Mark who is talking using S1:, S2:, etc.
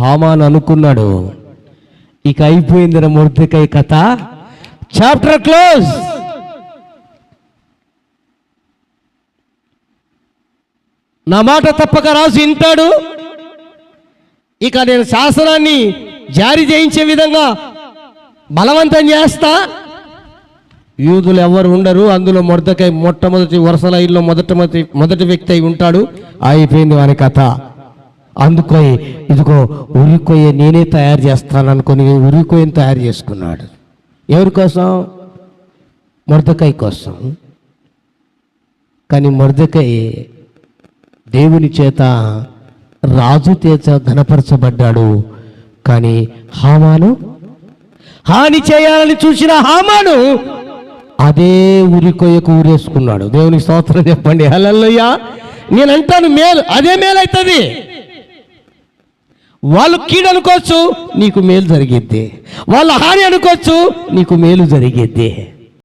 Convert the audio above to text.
S1: హామాన్ అనుకున్నాడు. ఇక అయిపోయిందిరా మొర్దకై కథ. చాప్టర్ క్లోజ్ నా మాట తప్పక రాజు వింటాడు. ఇక నేను శాసనాన్ని జారీ చేయించే విధంగా బలవంతం చేస్తా. యూదులు ఎవరు ఉండరు అందులో మొదటకై మొట్టమొదటి వరుసల ఇల్లు మొదట మొదటి వ్యక్తి అయి ఉంటాడు. అయిపోయింది వాని కథ. అందుకో ఇదిగో ఉరికొయ్య నేనే తయారు చేస్తాను అనుకుని ఉరికొయ్యని తయారు చేసుకున్నాడు. ఎవరి కోసం? మొర్దకాయ కోసం. కానీ మొర్దకాయ దేవుని చేత రాజు చేత ఘనపరచబడ్డాడు. కానీ హామాను? హాని చేయాలని చూసిన హామాను అదే ఉరికొయ్యకు ఊరేసుకున్నాడు. దేవునికి స్తోత్రం చెప్పండి. హలల్లయ్య నేను అంటాను మేలు. అదే మేలు అవుతుంది వాళ్ళు కీడు అనుకోవచ్చు నీకు మేలు జరిగిద్ది. వాళ్ళ హాని అనుకోవచ్చు నీకు మేలు జరిగిద్ది.